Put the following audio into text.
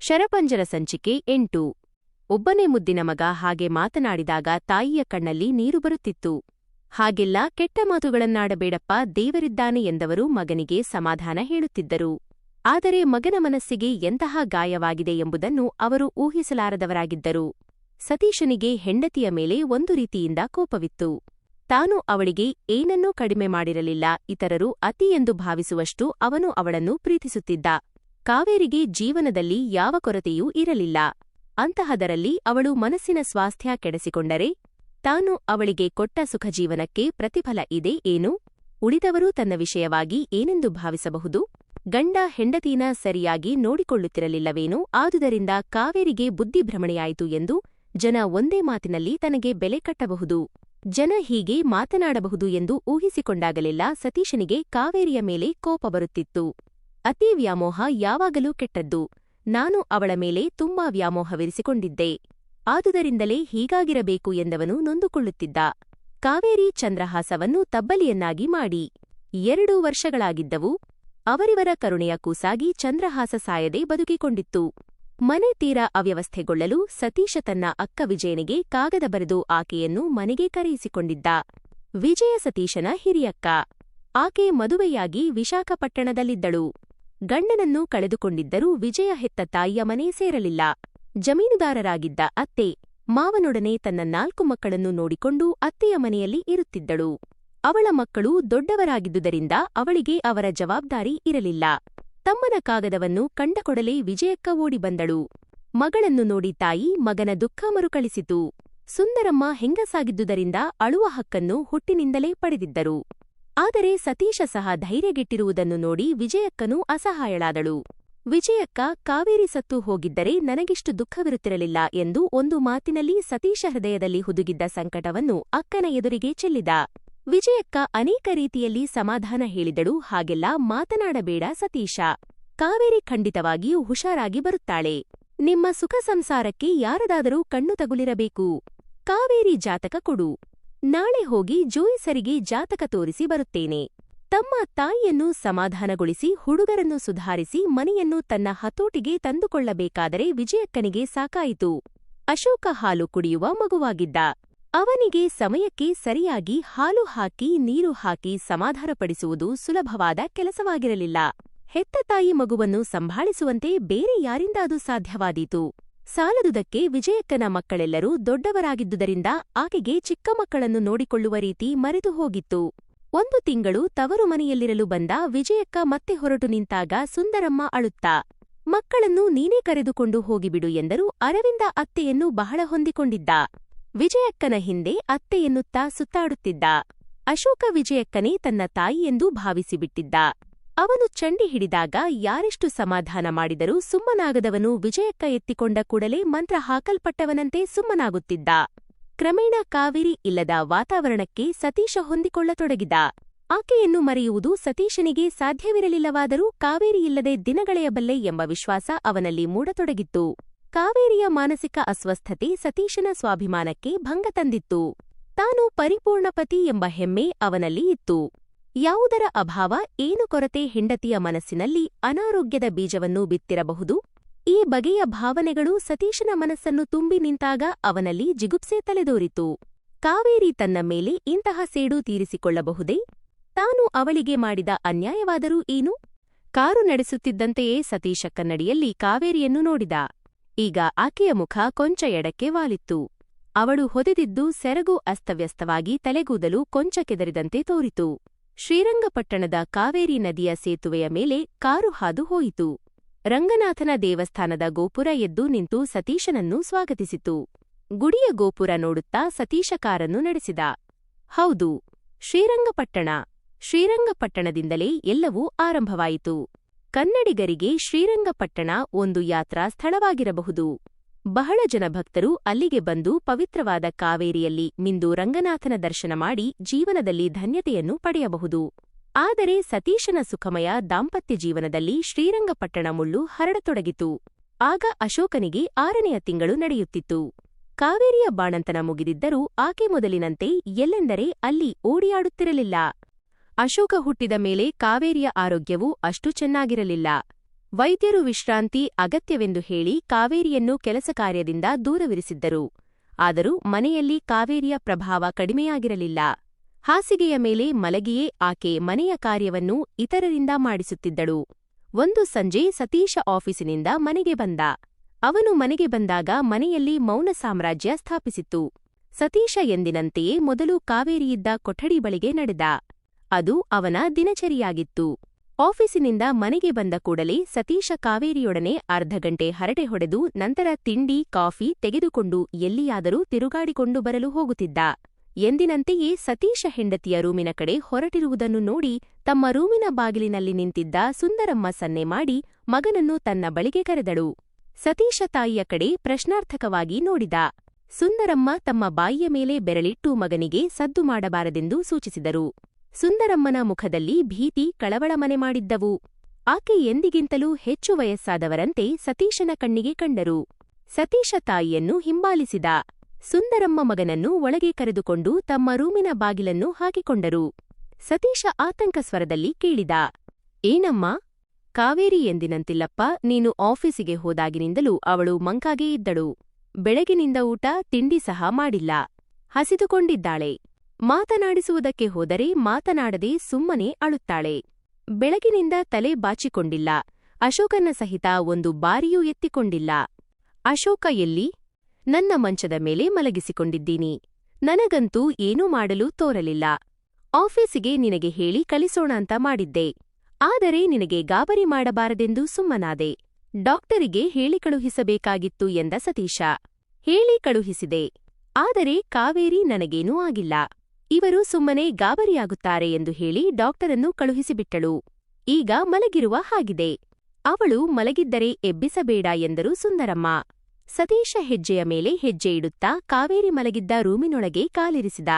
ಶರಪಂಜರ ಸಂಚಿಕೆ ಎಂಟು. ಒಬ್ಬನೇ ಮುದ್ದಿನ ಮಗ ಹಾಗೆ ಮಾತನಾಡಿದಾಗ ತಾಯಿಯ ಕಣ್ಣಲ್ಲಿ ನೀರು ಬರುತ್ತಿತ್ತು. ಹಾಗೆಲ್ಲ ಕೆಟ್ಟ ಮಾತುಗಳನ್ನಾಡಬೇಡಪ್ಪ, ದೇವರಿದ್ದಾನೆ ಎಂದವರು ಮಗನಿಗೆ ಸಮಾಧಾನ ಹೇಳುತ್ತಿದ್ದರು. ಆದರೆ ಮಗನ ಮನಸ್ಸಿಗೆ ಎಂತಹ ಗಾಯವಾಗಿದೆ ಎಂಬುದನ್ನು ಅವರು ಊಹಿಸಲಾರದವರಾಗಿದ್ದರು. ಸತೀಶನಿಗೆ ಹೆಂಡತಿಯ ಮೇಲೆ ಒಂದು ರೀತಿಯಿಂದ ಕೋಪವಿತ್ತು. ತಾನು ಅವಳಿಗೆ ಏನನ್ನೂ ಕಡಿಮೆ ಮಾಡಿರಲಿಲ್ಲ, ಇತರರು ಅತಿ ಎಂದು ಭಾವಿಸುವಷ್ಟು ಅವನು ಅವಳನ್ನು ಪ್ರೀತಿಸುತ್ತಿದ್ದ. ಕಾವೇರಿಗೆ ಜೀವನದಲ್ಲಿ ಯಾವ ಕೊರತೆಯೂ ಇರಲಿಲ್ಲ. ಅಂತಹದರಲ್ಲಿ ಅವಳು ಮನಸ್ಸಿನ ಸ್ವಾಸ್ಥ್ಯ ಕೆಡಿಸಿಕೊಂಡರೆ, ತಾನು ಅವಳಿಗೆ ಕೊಟ್ಟ ಸುಖಜೀವನಕ್ಕೆ ಪ್ರತಿಫಲ ಇದೆ ಏನು? ಉಳಿದವರು ತನ್ನ ವಿಷಯವಾಗಿ ಏನೆಂದು ಭಾವಿಸಬಹುದು? ಗಂಡ ಹೆಂಡತೀನ ಸರಿಯಾಗಿ ನೋಡಿಕೊಳ್ಳುತ್ತಿರಲಿಲ್ಲವೇನೋ? ಆದುದರಿಂದ ಕಾವೇರಿಗೆ ಬುದ್ಧಿಭ್ರಮಣೆಯಾಯಿತು ಎಂದು ಜನ ಒಂದೇ ಮಾತಿನಲ್ಲಿ ತನಗೆ ಬೆಲೆ ಕಟ್ಟಬಹುದು. ಜನ ಹೀಗೆ ಮಾತನಾಡಬಹುದು ಎಂದು ಊಹಿಸಿಕೊಂಡಾಗಲೆಲ್ಲ ಸತೀಶನಿಗೆ ಕಾವೇರಿಯ ಮೇಲೆ ಕೋಪ ಬರುತ್ತಿತ್ತು. ಅತಿ ವ್ಯಾಮೋಹ ಯಾವಾಗಲೂ ಕೆಟ್ಟದ್ದು. ನಾನು ಅವಳ ಮೇಲೆ ತುಂಬಾ ವ್ಯಾಮೋಹವಿರಿಸಿಕೊಂಡಿದ್ದೆ. ಆದುದರಿಂದಲೇ ಹೀಗಾಗಿರಬೇಕು ಎಂದವನು ನೊಂದುಕೊಳ್ಳುತ್ತಿದ್ದ. ಕಾವೇರಿ ಚಂದ್ರಹಾಸವನ್ನು ತಬ್ಬಲಿಯನ್ನಾಗಿ ಮಾಡಿ. ಎರಡು ವರ್ಷಗಳಾಗಿದ್ದವು. ಅವರಿವರ ಕರುಣೆಯ ಕೂಸಾಗಿ ಚಂದ್ರಹಾಸ ಸಾಯದೆ ಬದುಕಿಕೊಂಡಿತ್ತು. ಮನೆ ತೀರ ಅವ್ಯವಸ್ಥೆಗೊಳ್ಳಲು ಸತೀಶ ತನ್ನ ಅಕ್ಕ ವಿಜಯನಿಗೆ ಕಾಗದ ಬರೆದು ಆಕೆಯನ್ನು ಮನೆಗೆ ಕರೆಯಿಸಿಕೊಂಡಿದ್ದ. ವಿಜಯ ಸತೀಶನ ಹಿರಿಯಕ್ಕ. ಆಕೆ ಮದುವೆಯಾಗಿ ವಿಶಾಖಪಟ್ಟಣದಲ್ಲಿದ್ದಳು. ಗಂಡನನ್ನು ಕಳೆದುಕೊಂಡಿದ್ದರೂ ವಿಜಯ ಹೆತ್ತ ತಾಯಿಯ ಮನೆ ಸೇರಲಿಲ್ಲ. ಜಮೀನುದಾರರಾಗಿದ್ದ ಅತ್ತೆ, ಮಾವನೊಡನೆ ತನ್ನ ನಾಲ್ಕು ಮಕ್ಕಳನ್ನು ನೋಡಿಕೊಂಡು ಅತ್ತೆಯ ಮನೆಯಲ್ಲಿ ಇರುತ್ತಿದ್ದಳು. ಅವಳ ಮಕ್ಕಳು ದೊಡ್ಡವರಾಗಿದ್ದುದರಿಂದ ಅವಳಿಗೆ ಅವರ ಜವಾಬ್ದಾರಿ ಇರಲಿಲ್ಲ. ತಮ್ಮನ ಕಾಗದವನ್ನು ಕಂಡಕೊಡಲೇ ವಿಜಯಕ್ಕ ಓಡಿಬಂದಳು ಮಗಳನ್ನು ನೋಡಿ ತಾಯಿ ಮಗನ ದುಃಖ ಮರುಕಳಿಸಿತು. ಸುಂದರಮ್ಮ ಹೆಂಗಸಾಗಿದ್ದುದರಿಂದ ಅಳುವ ಹಕ್ಕನ್ನು ಹುಟ್ಟಿನಿಂದಲೇ ಪಡೆದಿದ್ದರು. ಆದರೆ ಸತೀಶ ಸಹ ಧೈರ್ಯಗೆಟ್ಟಿರುವುದನ್ನು ನೋಡಿ ವಿಜಯಕ್ಕನೂ ಅಸಹಾಯಳಾದಳು. ವಿಜಯಕ್ಕ ಕಾವೇರಿ ಸತ್ತು ಹೋಗಿದ್ದರೆ ನನಗಿಷ್ಟು ದುಃಖವಿರುತ್ತಿರಲಿಲ್ಲ ಎಂದು ಒಂದು ಮಾತಿನಲ್ಲಿ ಸತೀಶ ಹೃದಯದಲ್ಲಿ ಹುದುಗಿದ್ದ ಸಂಕಟವನ್ನು ಅಕ್ಕನ ಎದುರಿಗೆ ಚೆಲ್ಲಿದ. ವಿಜಯಕ್ಕ ಅನೇಕ ರೀತಿಯಲ್ಲಿ ಸಮಾಧಾನ ಹೇಳಿದಳು, ಹಾಗೆಲ್ಲ ಮಾತನಾಡಬೇಡ ಸತೀಶ. ಕಾವೇರಿ ಖಂಡಿತವಾಗಿಯೂ ಹುಷಾರಾಗಿ ಬರುತ್ತಾಳೆ. ನಿಮ್ಮ ಸುಖ ಸಂಸಾರಕ್ಕೆ ಯಾರದಾದರೂ ಕಣ್ಣು ತಗುಲಿರಬೇಕು. ಕಾವೇರಿ ಜಾತಕ ಕೊಡು. ನಾಳೆ ಹೋಗಿ ಜೋಯಿಸರಿಗೆ ಜಾತಕ ತೋರಿಸಿ ಬರುತ್ತೇನೆ. ತಮ್ಮ ತಾಯಿಯನ್ನು ಸಮಾಧಾನಗೊಳಿಸಿ ಹುಡುಗರನ್ನು ಸುಧಾರಿಸಿ ಮನೆಯನ್ನು ತನ್ನ ಹತೋಟಿಗೆ ತಂದುಕೊಳ್ಳಬೇಕಾದರೆ ವಿಜಯಕ್ಕನಿಗೆ ಸಾಕಾಯಿತು. ಅಶೋಕ ಹಾಲು ಕುಡಿಯುವ ಮಗುವಾಗಿದ್ದ. ಅವನಿಗೆ ಸಮಯಕ್ಕೆ ಸರಿಯಾಗಿ ಹಾಲು ಹಾಕಿ ನೀರು ಹಾಕಿ ಸಮಾಧಾನಪಡಿಸುವುದು ಸುಲಭವಾದ ಕೆಲಸವಾಗಿರಲಿಲ್ಲ. ಹೆತ್ತ ತಾಯಿ ಮಗುವನ್ನು ಸಂಭಾಳಿಸುವಂತೆ ಬೇರೆ ಯಾರಿಂದ ಅದು ಸಾಧ್ಯವಾದೀತು. ಸಾಲದುದಕ್ಕೆ ವಿಜಯಕ್ಕನ ಮಕ್ಕಳೆಲ್ಲರೂ ದೊಡ್ಡವರಾಗಿದ್ದುದರಿಂದ ಆಕೆಗೆ ಚಿಕ್ಕ ಮಕ್ಕಳನ್ನು ನೋಡಿಕೊಳ್ಳುವ ರೀತಿ ಮರೆತು ಹೋಗಿತ್ತು. ಒಂದು ತಿಂಗಳು ತವರು ಮನೆಯಲ್ಲಿರಲು ಬಂದ ವಿಜಯಕ್ಕ ಮತ್ತೆ ಹೊರಟು ನಿಂತಾಗ ಸುಂದರಮ್ಮ ಅಳುತ್ತಾ, ಮಕ್ಕಳನ್ನು ನೀನೇ ಕರೆದುಕೊಂಡು ಹೋಗಿಬಿಡು ಎಂದರು ಅರವಿಂದ ಅತ್ತೆಯನ್ನು ಬಹಳ ಹೊಂದಿಕೊಂಡಿದ್ದ. ವಿಜಯಕ್ಕನ ಹಿಂದೆ ಅತ್ತೆಯನ್ನುತ್ತಾ ಸುತ್ತಾಡುತ್ತಿದ್ದ. ಅಶೋಕ ವಿಜಯಕ್ಕನೇ ತನ್ನ ತಾಯಿಯೆಂದೂ ಭಾವಿಸಿಬಿಟ್ಟಿದ್ದ. ಅವನು ಚಂಡಿ ಹಿಡಿದಾಗ ಯಾರೆಷ್ಟು ಸಮಾಧಾನ ಮಾಡಿದರೂ ಸುಮ್ಮನಾಗದವನು ವಿಜಯಕ್ಕ ಎತ್ತಿಕೊಂಡ ಕೂಡಲೇ ಮಂತ್ರ ಹಾಕಲ್ಪಟ್ಟವನಂತೆ ಸುಮ್ಮನಾಗುತ್ತಿದ್ದ. ಕ್ರಮೇಣ ಕಾವೇರಿ ಇಲ್ಲದ ವಾತಾವರಣಕ್ಕೆ ಸತೀಶ ಹೊಂದಿಕೊಳ್ಳತೊಡಗಿದ. ಆಕೆಯನ್ನು ಮರೆಯುವುದು ಸತೀಶನಿಗೆ ಸಾಧ್ಯವಿರಲಿಲ್ಲವಾದರೂ ಕಾವೇರಿ ಇಲ್ಲದೆ ದಿನಗಳೆಯಬಲ್ಲೆ ಎಂಬ ವಿಶ್ವಾಸ ಅವನಲ್ಲಿ ಮೂಡತೊಡಗಿತ್ತು. ಕಾವೇರಿಯ ಮಾನಸಿಕ ಅಸ್ವಸ್ಥತೆ ಸತೀಶನ ಸ್ವಾಭಿಮಾನಕ್ಕೆ ಭಂಗ ತಂದಿತ್ತು. ತಾನು ಪರಿಪೂರ್ಣಪತಿ ಎಂಬ ಹೆಮ್ಮೆ ಅವನಲ್ಲಿ ಇತ್ತು. ಯಾವುದರ ಅಭಾವ, ಏನು ಕೊರತೆ ಹೆಂಡತಿಯ ಮನಸ್ಸಿನಲ್ಲಿ ಅನಾರೋಗ್ಯದ ಬೀಜವನ್ನು ಬಿತ್ತಿರಬಹುದು? ಈ ಬಗೆಯ ಭಾವನೆಗಳು ಸತೀಶನ ಮನಸ್ಸನ್ನು ತುಂಬಿ ನಿಂತಾಗ ಅವನಲ್ಲಿ ಜಿಗುಪ್ಸೆ ತಲೆದೋರಿತು. ಕಾವೇರಿ ತನ್ನ ಮೇಲೆ ಇಂತಹ ಸೇಡು ತೀರಿಸಿಕೊಳ್ಳಬಹುದೇ? ತಾನು ಅವಳಿಗೆ ಮಾಡಿದ ಅನ್ಯಾಯವಾದರೂ ಏನು? ಕಾರು ನಡೆಸುತ್ತಿದ್ದಂತೆಯೇ ಸತೀಶ ಕನ್ನಡಿಯಲ್ಲಿ ಕಾವೇರಿಯನ್ನು ನೋಡಿದ. ಈಗ ಆಕೆಯ ಮುಖ ಕೊಂಚ ಎಡಕ್ಕೆ ವಾಲಿತ್ತು. ಅವಳು ಹೊದೆದಿದ್ದು ಸೆರಗು ಅಸ್ತವ್ಯಸ್ತವಾಗಿ ತಲೆಗೂದಲು ಕೊಂಚ ಕೆದರಿದಂತೆ ತೋರಿತು. ಶ್ರೀರಂಗಪಟ್ಟಣದ ಕಾವೇರಿ ನದಿಯ ಸೇತುವೆಯ ಮೇಲೆ ಕಾರು ಹಾದು ಹೋಯಿತು. ರಂಗನಾಥನ ದೇವಸ್ಥಾನದ ಗೋಪುರ ಎದ್ದು ನಿಂತು ಸತೀಶನನ್ನು ಸ್ವಾಗತಿಸಿತು. ಗುಡಿಯ ಗೋಪುರ ನೋಡುತ್ತಾ ಸತೀಶ ಕಾರನ್ನು ನಡೆಸಿದ. ಹೌದು, ಶ್ರೀರಂಗಪಟ್ಟಣ. ಶ್ರೀರಂಗಪಟ್ಟಣದಿಂದಲೇ ಎಲ್ಲವೂ ಆರಂಭವಾಯಿತು. ಕನ್ನಡಿಗರಿಗೆ ಶ್ರೀರಂಗಪಟ್ಟಣ ಒಂದು ಯಾತ್ರಾ ಸ್ಥಳವಾಗಿರಬಹುದು. ಬಹಳ ಜನ ಭಕ್ತರು ಅಲ್ಲಿಗೆ ಬಂದು ಪವಿತ್ರವಾದ ಕಾವೇರಿಯಲ್ಲಿ ಮಿಂದು ರಂಗನಾಥನ ದರ್ಶನ ಮಾಡಿ ಜೀವನದಲ್ಲಿ ಧನ್ಯತೆಯನ್ನು ಪಡೆಯಬಹುದು. ಆದರೆ ಸತೀಶನ ಸುಖಮಯ ದಾಂಪತ್ಯ ಜೀವನದಲ್ಲಿ ಶ್ರೀರಂಗಪಟ್ಟಣ ಮುಳ್ಳು ಹರಡತೊಡಗಿತು. ಆಗ ಅಶೋಕನಿಗೆ ಆರನೆಯ ತಿಂಗಳು ನಡೆಯುತ್ತಿತ್ತು. ಕಾವೇರಿಯ ಬಾಣಂತನ ಮುಗಿದಿದ್ದರೂ ಆಕೆ ಮೊದಲಿನಂತೆ ಎಲ್ಲೆಂದರೆ ಅಲ್ಲಿ ಓಡಿಯಾಡುತ್ತಿರಲಿಲ್ಲ. ಅಶೋಕ ಹುಟ್ಟಿದ ಮೇಲೆ ಕಾವೇರಿಯ ಆರೋಗ್ಯವೂ ಅಷ್ಟು ಚೆನ್ನಾಗಿರಲಿಲ್ಲ. ವೈದ್ಯರು ವಿಶ್ರಾಂತಿ ಅಗತ್ಯವೆಂದು ಹೇಳಿ ಕಾವೇರಿಯನ್ನು ಕೆಲಸ ಕಾರ್ಯದಿಂದ ದೂರವಿರಿಸಿದ್ದರು. ಆದರೂ ಮನೆಯಲ್ಲಿ ಕಾವೇರಿಯ ಪ್ರಭಾವ ಕಡಿಮೆಯಾಗಿರಲಿಲ್ಲ. ಹಾಸಿಗೆಯ ಮೇಲೆ ಮಲಗಿಯೇ ಆಕೆ ಮನೆಯ ಕಾರ್ಯವನ್ನು ಇತರರಿಂದ ಮಾಡಿಸುತ್ತಿದ್ದಳು. ಒಂದು ಸಂಜೆ ಸತೀಶ ಆಫೀಸಿನಿಂದ ಮನೆಗೆ ಬಂದ. ಅವನು ಮನೆಗೆ ಬಂದಾಗ ಮನೆಯಲ್ಲಿ ಮೌನ ಸಾಮ್ರಾಜ್ಯ ಸ್ಥಾಪಿಸಿತ್ತು. ಸತೀಶ ಎಂದಿನಂತೆಯೇ ಮೊದಲು ಕಾವೇರಿಯಿದ್ದ ಕೊಠಡಿ ಬಳಿಗೆ ನಡೆದ. ಅದು ಅವನ ದಿನಚರಿಯಾಗಿತ್ತು. ಆಫೀಸಿನಿಂದ ಮನೆಗೆ ಬಂದ ಕೂಡಲೇ ಸತೀಶ ಕಾವೇರಿಯೊಡನೆ ಅರ್ಧ ಗಂಟೆ ಹರಟೆ ಹೊಡೆದು ನಂತರ ತಿಂಡಿ, ಕಾಫಿ ತೆಗೆದುಕೊಂಡು ಎಲ್ಲಿಯಾದರೂ ತಿರುಗಾಡಿಕೊಂಡು ಬರಲು ಹೋಗುತ್ತಿದ್ದ. ಎಂದಿನಂತೆಯೇ ಸತೀಶ ಹೆಂಡತಿಯ ರೂಮಿನ ಕಡೆ ಹೊರಟಿರುವುದನ್ನು ನೋಡಿ ತಮ್ಮ ರೂಮಿನ ಬಾಗಿಲಿನಲ್ಲಿ ನಿಂತಿದ್ದ ಸುಂದರಮ್ಮ ಸನ್ನೆ ಮಾಡಿ ಮಗನನ್ನು ತನ್ನ ಬಳಿಗೆ ಕರೆದಳು. ಸತೀಶ ತಾಯಿಯ ಕಡೆ ಪ್ರಶ್ನಾರ್ಥಕವಾಗಿ ನೋಡಿದ. ಸುಂದರಮ್ಮ ತಮ್ಮ ಬಾಯಿಯ ಮೇಲೆ ಬೆರಳಿಟ್ಟು ಮಗನಿಗೆ ಸದ್ದು ಮಾಡಬಾರದೆಂದು ಸೂಚಿಸಿದರು. ಸುಂದರಮ್ಮನ ಮುಖದಲ್ಲಿ ಭೀತಿ, ಕಳವಳ ಮನೆ ಮಾಡಿದ್ದವು. ಆಕೆ ಎಂದಿಗಿಂತಲೂ ಹೆಚ್ಚು ವಯಸ್ಸಾದವರಂತೆ ಸತೀಶನ ಕಣ್ಣಿಗೆ ಕಂಡರು. ಸತೀಶ ತಾಯಿಯನ್ನು ಹಿಂಬಾಲಿಸಿದ. ಸುಂದರಮ್ಮ ಮಗನನ್ನು ಒಳಗೆ ಕರೆದುಕೊಂಡು ತಮ್ಮ ರೂಮಿನ ಬಾಗಿಲನ್ನು ಹಾಕಿಕೊಂಡರು. ಸತೀಶ ಆತಂಕ ಸ್ವರದಲ್ಲಿ ಕೇಳಿದ, ಏನಮ್ಮ? ಕಾವೇರಿ ಎಂದಿನಂತಿಲ್ಲಪ್ಪ, ನೀನು ಆಫೀಸಿಗೆ ಹೋದಾಗಿನಿಂದಲೂ ಅವಳು ಮಂಕಾಗೇ ಇದ್ದಳು. ಬೆಳಗಿನಿಂದ ಊಟ, ತಿಂಡಿ ಸಹ ಮಾಡಿಲ್ಲ. ಹಸಿದುಕೊಂಡಿದ್ದಾಳೆ. ಮಾತನಾಡಿಸುವುದಕ್ಕೆ ಹೋದರೆ ಮಾತನಾಡದೆ ಸುಮ್ಮನೆ ಅಳುತ್ತಾಳೆ. ಬೆಳಗಿನಿಂದ ತಲೆ ಬಾಚಿಕೊಂಡಿಲ್ಲ. ಅಶೋಕನ ಸಹಿತ ಒಂದು ಬಾರಿಯೂ ಎತ್ತಿಕೊಂಡಿಲ್ಲ. ಅಶೋಕ ಎಲ್ಲಿ? ನನ್ನ ಮಂಚದ ಮೇಲೆ ಮಲಗಿಸಿಕೊಂಡಿದ್ದೀನಿ. ನನಗಂತೂ ಏನೂ ಮಾಡಲು ತೋರಲಿಲ್ಲ. ಆಫೀಸಿಗೆ ನಿನಗೆ ಹೇಳಿ ಕಳಿಸೋಣ ಅಂತ ಮಾಡಿದ್ದೆ. ಆದರೆ ನಿನಗೆ ಗಾಬರಿ ಮಾಡಬಾರದೆಂದು ಸುಮ್ಮನಾದೆ. ಡಾಕ್ಟರಿಗೆ ಹೇಳಿ ಕಳುಹಿಸಬೇಕಾಗಿತ್ತು ಎಂದ ಸತೀಶ. ಹೇಳಿ ಕಳುಹಿಸಿದೆ. ಆದರೆ ಕಾವೇರಿ ನನಗೇನೂ ಆಗಿಲ್ಲ. ಇವರು ಸುಮ್ಮನೆ ಗಾಬರಿಯಾಗುತ್ತಾರೆ ಎಂದು ಹೇಳಿ ಡಾಕ್ಟರನ್ನು ಕಳುಹಿಸಿಬಿಟ್ಟಳು. ಈಗ ಮಲಗಿರುವ ಹಾಗಿದೆ. ಅವಳು ಮಲಗಿದ್ದರೆ ಎಬ್ಬಿಸಬೇಡ ಎಂದರು ಸುಂದರಮ್ಮ. ಸತೀಶ ಹೆಜ್ಜೆಯ ಮೇಲೆ ಹೆಜ್ಜೆ ಇಡುತ್ತಾ ಕಾವೇರಿ ಮಲಗಿದ್ದ ರೂಮಿನೊಳಗೆ ಕಾಲಿರಿಸಿದ.